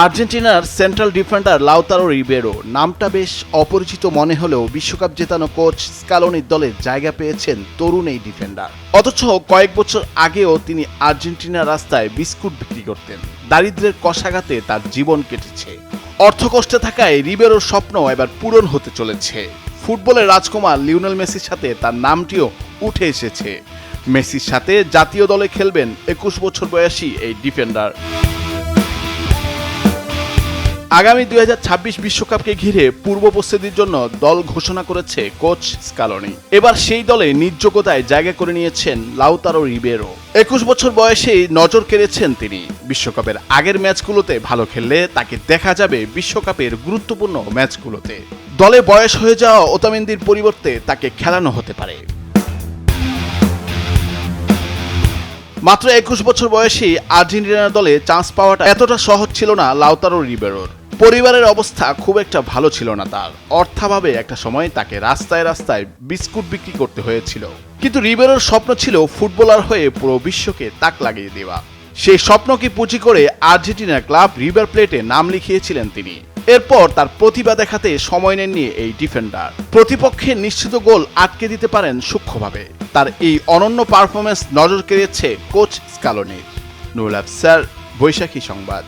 আর্জেন্টিনার central defender Lautaro Ribeiro. নামটা বেশ অপরিচিত মনে হলেও বিশ্বকাপ জেতানো কোচ স্কালোনির দলে জায়গা পেয়েছেন তরুণ এই ডিফেন্ডার। অথচ কয়েক বছর আগেও তিনি আর্জেন্টিনার রাস্তায় বিস্কুট বিক্রি করতেন। দারিদ্রের কষাঘাতে তার জীবন কেটেছে। অর্থকষ্টে থাকায় রিবেরোর স্বপ্ন এবার পূরণ হতে চলেছে। ফুটবলের রাজকুমার লিওনেল মেসির সাথে তার নামটিও উঠে এসেছে। মেসির সাথে জাতীয় দলে খেলবেন একুশ বছর বয়সী এই ডিফেন্ডার। আগামী দুই বিশ্বকাপকে ঘিরে পূর্ব প্রস্তুতির জন্য দল ঘোষণা করেছে কোচ স্কালনি। এবার সেই দলে নিজ জায়গা করে নিয়েছেন লাউতারো রিবেরো। একুশ বছর বয়সেই নজর কেড়েছেন তিনি। বিশ্বকাপের আগের ম্যাচগুলোতে ভালো খেললে তাকে দেখা যাবে বিশ্বকাপের গুরুত্বপূর্ণ ম্যাচগুলোতে। দলে বয়স হয়ে যাওয়া ওতামেন্দির পরিবর্তে তাকে খেলানো হতে পারে। মাত্র একুশ বছর বয়সী আর্জেন্টিনার দলে চান্স পাওয়াটা এতটা সহজ ছিল না লাউতারো রিবেরোর। পরিবারের অবস্থা খুব একটা ভালো ছিল না তার। অর্থাভাবে একটা সময় তাকে রাস্তায় রাস্তায় বিস্কুট বিক্রি করতে হয়েছিল। কিন্তু রিবেরোর স্বপ্ন ছিল ফুটবলার হয়ে পুরো বিশ্বকে তাক লাগিয়ে দেওয়া। সেই স্বপ্নকে পুঁজি করে আর্জেন্টিনার ক্লাব রিভার প্লেটে নাম লিখিয়েছিলেন তিনি। এরপর তার প্রতিভা দেখাতে সময় নেননি এই ডিফেন্ডার। প্রতিপক্ষের নিশ্চিত গোল আটকে দিতে পারেন সূক্ষ্মভাবে। তার এই অনন্য পারফরমেন্স নজর কেড়েছে কোচ স্কালোনির। নুরুল আফসার, বৈশাখী সংবাদ।